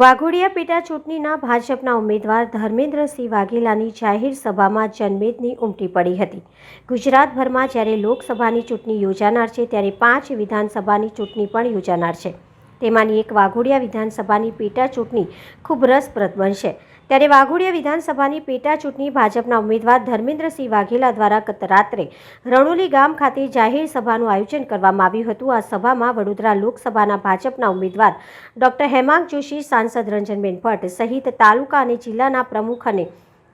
વાઘોડિયા પેટા ચૂંટણીના ભાજપના ઉમેદવાર ધર્મેન્દ્રસિંહ વાઘેલાની જાહેર સભામાં જનમેદની ઉમટી પડી હતી. ગુજરાતભરમાં જ્યારે લોકસભાની ચૂંટણી યોજાનાર છે, ત્યારે પાંચ વિધાનસભાની ચૂંટણી પણ યોજાનાર છે. તેમાંની એક વાઘોડિયા વિધાનસભાની પેટા ચૂંટણી ખૂબ રસપ્રદ બનશે. ત્યારે વાઘોડિયા વિધાનસભાની પેટા ચૂંટણી ભાજપના ઉમેદવાર ધર્મેન્દ્રસિંહ વાઘેલા દ્વારા રાત્રે રણોલી ગામ ખાતે જાહેર સભાનું આયોજન કરવામાં આવ્યું હતું. આ સભામાં વડોદરા લોકસભાના ભાજપના ઉમેદવાર ડોક્ટર હેમાંગ જોશી, સાંસદ રંજનબેન ભટ્ટ સહિત તાલુકા અને જિલ્લાના પ્રમુખ અને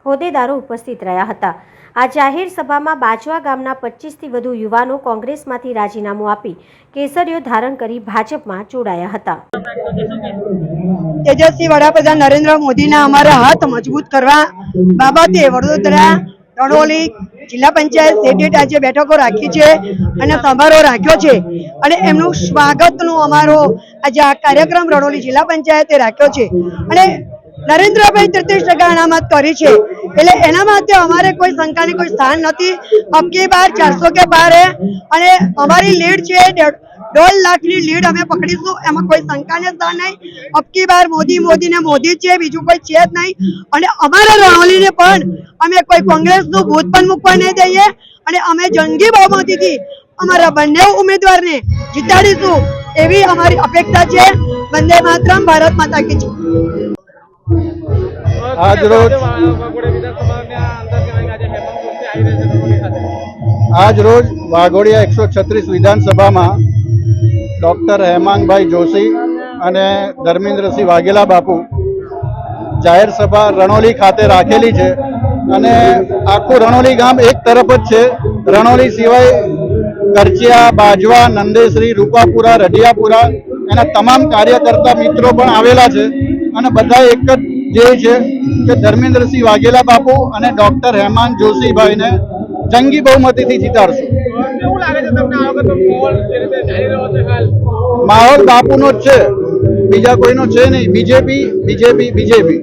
હોદ્દેદારો ઉપસ્થિત રહ્યા હતા. આ જાહેર સભામાં બાજવા ગામના પચીસથી વધુ યુવાનો કોંગ્રેસમાંથી રાજીનામું આપી કેસરીઓ ધારણ કરી ભાજપમાં જોડાયા હતા. તેજસ્વી વડાપ્રધાન નરેન્દ્ર મોદીના અમારા હાથ મજબૂત કરવા બાબતે વડોદરા રણોલી જિલ્લા પંચાયત સેટેટ આજે બેઠકો રાખી છે અને સમારોહ રાખ્યો છે. અને એમનું સ્વાગતનો અમારો આજે આ કાર્યક્રમ રણોલી જિલ્લા પંચાયતે રાખ્યો છે. અને નરેન્દ્રભાઈ તેત્રીસ ટકા અનામત કરી છે. એટલે એના માટે અમારે કોઈ શંકાની કોઈ સ્થાન નથી. અબકી બાર ચારસો કે બાર અને અમારી લીડ છે, દોઢ લાખની લીડ અમે પકડીશું. એમાં કોઈ શંકાને સ્થાન નહીં. અબકી બાર મોદી મોદી ને મોદી છે, બીજું કોઈ છે જ નહીં. અને અમારા રાવલીને પણ અમે કોઈ કોંગ્રેસનું ભૂત પણ મૂકવા નહીં દઈએ. અને અમે જંગી બહુમતીથી અમારા બંને ઉમેદવારને જીતાડીશું એવી અમારી અપેક્ષા છે. વંદે માતરમ, ભારત માતા કી જય. આજ રોજ આજ રોજ વાઘોડિયા એકસો છત્રીસ વિધાનસભામાં ડૉક્ટર હેમાંગભાઈ જોશી અને ધર્મેન્દ્રસિંહ વાઘેલા બાપુ જાહેર સભા રણોલી ખાતે રાખેલી છે અને આખું રણોલી ગામ એક તરફ જ છે. રણોલી સિવાય કરચિયા બાજવા નંદેશ્રી રૂપાપુરા રઢિયાપુરા એના તમામ કાર્યકર્તા મિત્રો પણ આવેલા છે અને બધા એક જ જે છે કે ધર્મેન્દ્રસિંહ વાઘેલા બાપુ અને ડોક્ટર હેમાન જોશીભાઈને જંગી બહુમતીથી જીતાડશું. માહોલ બાપુનો જ છે બીજા કોઈનો છે નહીં. BJP BJP BJP.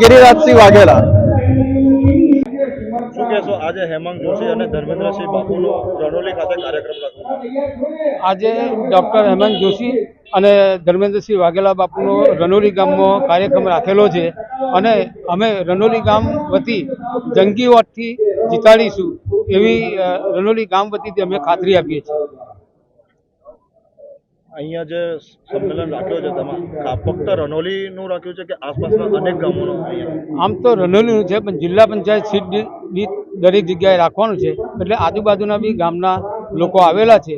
Girirajsinh Vaghela. કહેશો આજે હેમાંગ જોશી અને ધર્મેન્દ્રસિંહ બાપુનો રણોલી ખાતે કાર્યક્રમ આજે ડૉક્ટર હેમંત જોશી અને ધર્મેન્દ્રસિંહ વાઘેલા બાપુનો રનોલી ગામમાં કાર્યક્રમ રાખેલો છે અને અમે રનોલી ગામ વતી જંગી વોટથી જીતાડીશું એવી રનોલી ગામ વતીથી અમે ખાતરી આપીએ છીએ. અહીંયા જે સંમેલન રાખ્યો છે તમારે ફક્ત રનોલીનું રાખ્યું છે કે આસપાસના અનેક ગામોનું? આમ તો રનોલીનું છે પણ જિલ્લા પંચાયત સીટ દીઠ દરેક જગ્યાએ રાખવાનું છે. એટલે આજુબાજુના બી ગામના લોકો આવેલા છે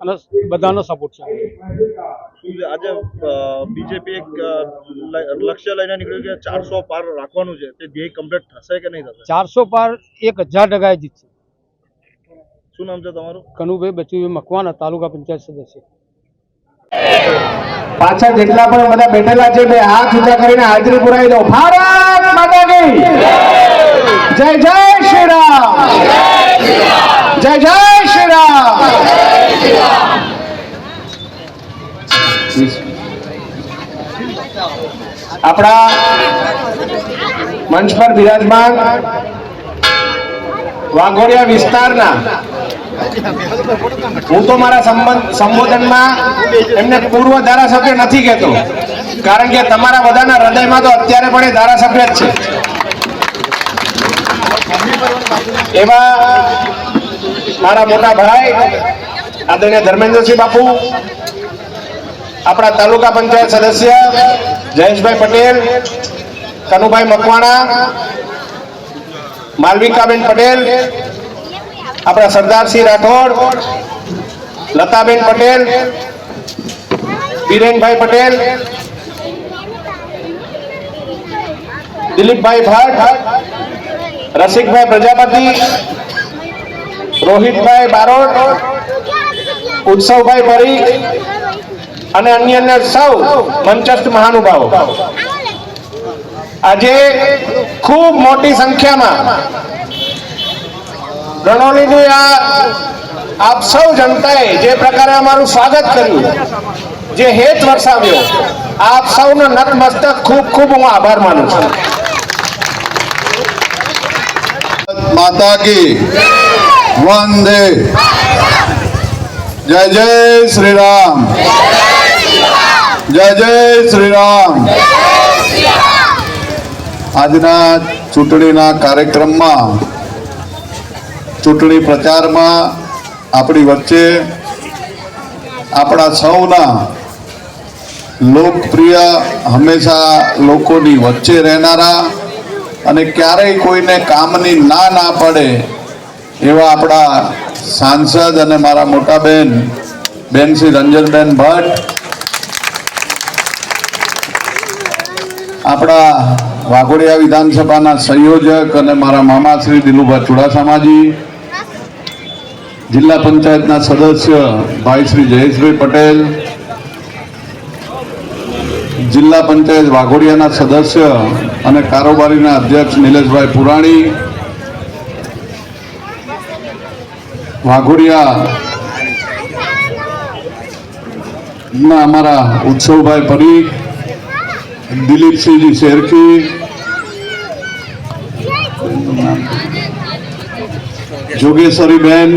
અને બધાનો સપોર્ટ છે. આજે બીજેપી એક લક્ષ્ય લઈને નીકળ્યું કે ચારસો પાર રાખવાનું છે. તે ધ્યેય કમ્પ્લીટ થશે કે નહીં થશે? ચારસો પાર એક હજાર ટકા જીતશે. શું નામ છે તમારું? કનુભાઈ બચુભાઈ મકવાના તાલુકા પંચાયત સદસ્ય. પાછળ જેટલા પણ બધા બેઠેલા છે, બે હાથ ઊંચા કરીને હાજરી પુરાવી દો ભારત માતા જય જય શ્રી રામ જય જય શ્રી રામ આપણા મંચ પર બિરાજમાન વાઘોડિયા વિસ્તારના હું તો મારા સંબંધ સંબોધનમાં એમને પૂર્વ ધારાસભ્ય નથી કહેતો. કારણ કે તમારા બધાના હૃદયમાં તો અત્યારે પણ એ ધારાસભ્ય જ છે. એવા મારા મોટા ભાઈ આદરણીય ધર્મેન્દ્રસિંહ બાપુ, આપણા તાલુકા પંચાયત સદસ્ય જયેશભાઈ પટેલ, કનુભાઈ મકવાણા, માલવિકાબેન પટેલ આપણા સરદારસિંહ રાઠોડ, લતાબેન પટેલ બિરેનભાઈ પટેલ, દિલીપભાઈ ભટ્ટ, રસિકભાઈ પ્રજાપતિ, રોહિતભાઈ બારોટ, ઉત્સવભાઈ પરી અને અન્ય અન્ય સૌ મંચસ્થ મહાનુભાવો. આજે ખૂબ મોટી સંખ્યામાં પ્રણાલીની આ આપ સૌ જનતાએ જે પ્રકારે અમારું સ્વાગત કર્યું, જે હેત વરસાવ્યો, આપ સૌનો નતમસ્તક ખૂબ ખૂબ હું આભાર માનું છું. માતા કી, વંદે. જય જય શ્રી રામ જય જય શ્રી રામ આજના ચૂંટણીના કાર્યક્રમમાં ચૂંટણી પ્રચારમાં આપણી વચ્ચે આપણા સૌના લોકપ્રિય, હંમેશા લોકોની વચ્ચે રહેનારા અને ક્યારેય કોઈને કામની ના ના પડે એવા આપણા સાંસદ અને મારા મોટા બેન બેન શ્રી રંજનબેન ભટ્ટ, આપણા વાઘોડિયા વિધાનસભાના સંયોજક અને મારા મામા શ્રી દિલુભા ચુડાસમાજી જિલ્લા પંચાયતના સદસ્ય ભાઈ શ્રી જયેશભાઈ પટેલ, જિલ્લા પંચાયત વાઘોડિયાના સદસ્ય અને કારોબારીના અધ્યક્ષ નિલેશભાઈ પુરાણી વાઘોડિયા ના અમારા ઉત્સવભાઈ પરીખ, દિલીપસિંહજી શેરકી, જોગેશ્વરીબેન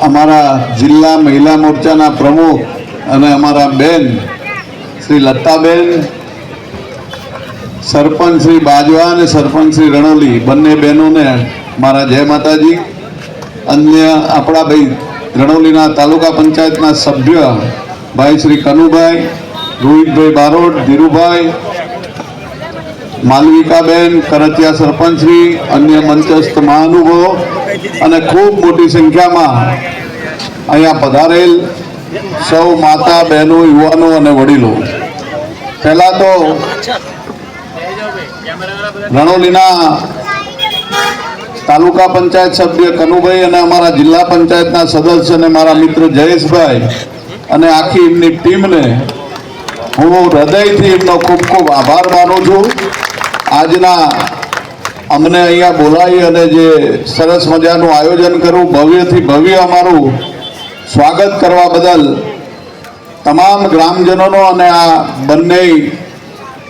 અમારા જિલ્લા મહિલા મોરચાના પ્રમુખ અને અમારા બેન શ્રી લતાબેન, સરપંચ શ્રી બાજવા અને સરપંચ શ્રી રણોલી, બંને બહેનોને મારા જય માતાજી. અન્ય આપણા ભાઈ રણોલીના તાલુકા પંચાયતના સભ્ય ભાઈ શ્રી કનુભાઈ, રોહિતભાઈ બારોટ, ધીરુભાઈ, માલવિકાબેન કરતિયા સરપંચશ્રી અન્ય મંચસ્થ મહાનુભાવો અને ખૂબ મોટી સંખ્યામાં અહીંયા પધારેલ સૌ માતા, બહેનો, યુવાનો અને વડીલો. પહેલા તો રણોલીના તાલુકા પંચાયત સભ્ય કનુભાઈ અને અમારા જિલ્લા પંચાયતના સદસ્ય અને મારા મિત્ર જયેશભાઈ અને આખી એમની ટીમને હું હૃદયથી એમનો ખૂબ ખૂબ આભાર માનું છું. આજના અમને અહીંયા બોલાવી અને જે સરસ મજાનું આયોજન કરવું ભવ્યથી ભવ્ય અમારું સ્વાગત કરવા બદલ તમામ ગ્રામજનોનો અને આ બંને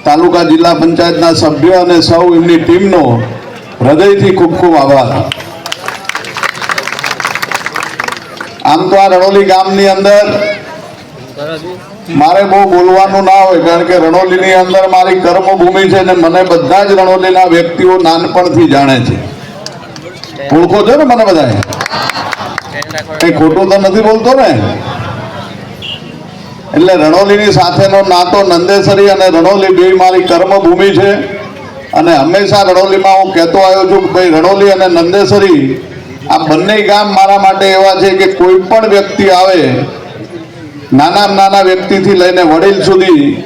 તાલુકા જિલ્લા પંચાયતના સભ્યો અને સૌ એમની ટીમનો હૃદયથી ખૂબ ખૂબ આભાર. આમ તો આ રણોલી ગામની અંદર મારે બહુ બોલવાનું ના હોય, કારણ કે રણોલીની અંદર મારી કર્મભૂમિ છે ને મને બધા જ રણોલીના વ્યક્તિઓ નાનપણથી જાણે છે. ઓળખો છો ને મને બધા કઈ ખોટું તો નથી બોલતો ને? એટલે રણોલીની સાથેનો નાતો નંદેસરી અને રણોલી બે મારી કર્મભૂમિ છે. અને હંમેશા રણોલીમાં હું કહેતો આવ્યો છું કે ભાઈ, રણોલી અને નંદેસરી આ બંને ગામ મારા માટે એવા છે કે કોઈ પણ વ્યક્તિ આવે નાના નાના વ્યક્તિથી લઈને વડીલ સુધી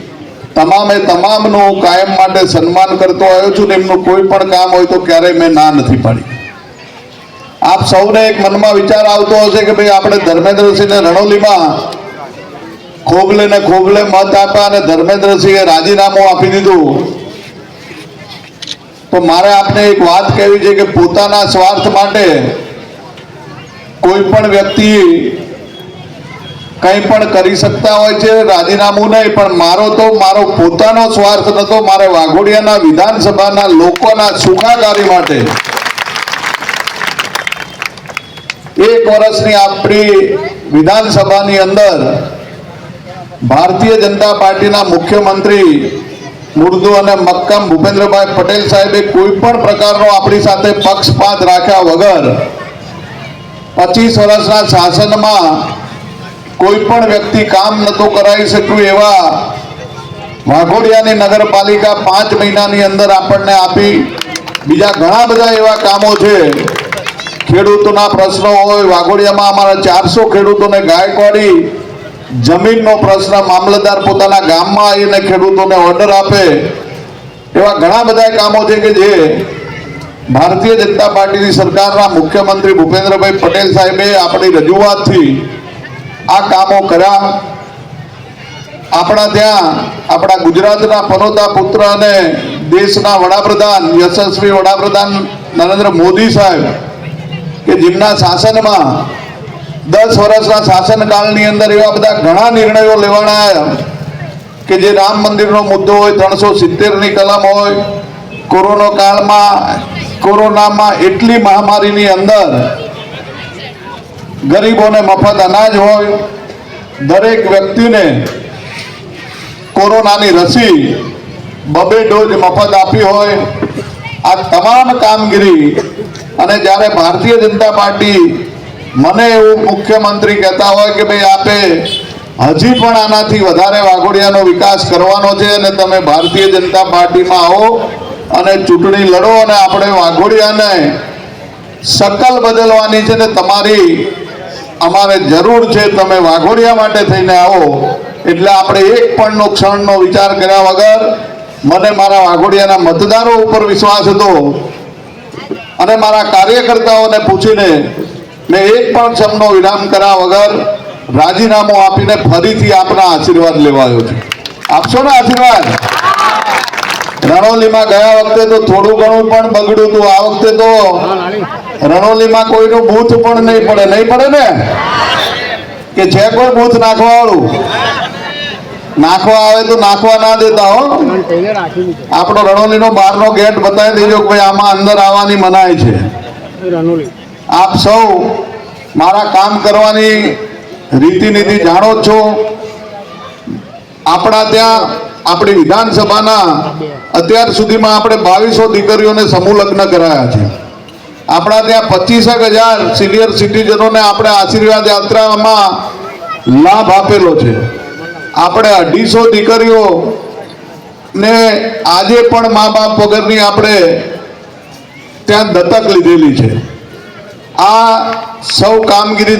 તમામે તમામનું કાયમ માટે સન્માન કરતો આવ્યો છું ને એમનું કોઈ પણ કામ હોય તો ક્યારેય મેં ના નથી પાડી. આપ સૌને એક મનમાં વિચાર આવતો હશે કે ભાઈ આપણે ધર્મેન્દ્રસિંહને રણોલીમાં ખોબલે ને ખોબલે મત આપ્યા અને ધર્મેન્દ્રસિંહે રાજીનામું આપી દીધું. તો મારે આપને એક વાત કહેવી છે કે પોતાના સ્વાર્થ માટે કોઈ પણ વ્યક્તિ કંઈ પણ કરી શકતા હોય છે, રાજીનામું નહીં, પણ મારો તો, મારો પોતાનો સ્વાર્થ નતો, મારે વાઘોડિયાના વિધાનસભાના લોકોના સુખાકારી માટે. એક વર્ષની આપણી વિધાનસભાની અંદર ભારતીય જનતા પાર્ટીના મુખ્યમંત્રી મુર્દુ અને મક્કમ ભૂપેન્દ્રભાઈ પટેલ સાહેબે કોઈ પણ પ્રકારનો આપણી સાથે પક્ષપાત રાખ્યા વગર પચીસ વર્ષના શાસનમાં કોઈ પણ વ્યક્તિ કામ નતું કરાવી શક્યું એવા વાઘોડિયાની નગરપાલિકા પાંચ મહિનાની અંદર આપણને આપી. બીજા ઘણા બધા એવા કામો છે. ખેડૂતોના પ્રશ્નો હોય, વાઘોડિયામાં અમારા ચારસો ખેડૂતોને ગાયકવાડી જમીનનો પ્રશ્ન, મામલતદાર પોતાના ગામમાં આવીને ખેડૂતોને ઓર્ડર આપે. એવા ઘણા બધા કામો છે કે જે ભારતીય જનતા પાર્ટીની સરકારના મુખ્યમંત્રી ભૂપેન્દ્રભાઈ પટેલ સાહેબે આપણી રજૂઆતથી આ કામો કર્યા. આપણા ત્યાં, આપણા ગુજરાતના પનોતા પુત્ર અને દેશના વડાપ્રધાન, યશસ્વી વડાપ્રધાન નરેન્દ્ર મોદી સાહેબ, કે જેમના શાસનમાં દસ વર્ષના શાસનકાળની અંદર એવા બધા ઘણા નિર્ણયો લેવાના કે જે રામ મંદિરનો મુદ્દો હોય, ત્રણસો સિત્તેરની કલમ હોય, કોરોના કાળમાં, કોરોનામાં એટલી મહામારીની અંદર ગરીબોને મફત અનાજ હોય, દરેક વ્યક્તિને કોરોનાની રસી, બબે ડોઝ મફત આપી હોય, આ તમામ કામગીરી અને જ્યારે ભારતીય જનતા પાર્ટી મને એવું મુખ્યમંત્રી કહેતા હોય કે ભાઈ, આપે હજી પણ આનાથી વધારે વાઘોડિયાનો વિકાસ કરવાનો છે અને તમે ભારતીય જનતા પાર્ટીમાં આવો અને ચૂંટણી લડો અને આપણે વાઘોડિયાને શકલ બદલવાની છે ને તમારી અમારે જરૂર છે તમે વાઘોડિયા માટે થઈને આવો. એટલે આપણે એક પણનો ક્ષણનો વિચાર કર્યા વગર મને મારા વાઘોડિયાના મતદારો ઉપર વિશ્વાસ હતો. અને મારા કાર્યકર્તાઓને પૂછીને મેં એક પણ ક્ષણનો વિરામ કર્યા વગર રાજીનામું આપીને ફરીથી આપના આશીર્વાદ લેવાયો છે. આપશો ને આશીર્વાદ? રણોલીમાં ગયા વખતે તો થોડું ઘણું પણ બગડ્યું હતું. આ વખતે તો રણોલીમાં કોઈનું બૂથ પણ નહીં પડે. નહીં પડે ને? કે છે કોઈ બૂથ નાખવા વાળું નાખવા આવે તો નાખવા ના દેતા હો. આપણો રણોલીનો બહારનો ગેટ બતાવી દેજો કે ભાઈ આમાં અંદર આવવાની મનાય છે. આપ સૌ મારા કામ કરવાની રીતિનીતિ જાણો છો. આપણા ત્યાં આપણી વિધાનસભાના અત્યાર સુધીમાં આપણે બાવીસો દીકરીઓને સમૂહ લગ્ન કરાયા છે. આપણા ત્યાં પચીસેક હજાર સિનિયર સિટીઝનોને આપણે આશીર્વાદ યાત્રામાં લાભ આપેલો છે. આપણે અઢીસો દીકરીઓ ને આજે પણ મા બાપ વગરની આપણે ત્યાં દત્તક લીધેલી છે. આ સૌ કામગીરીથી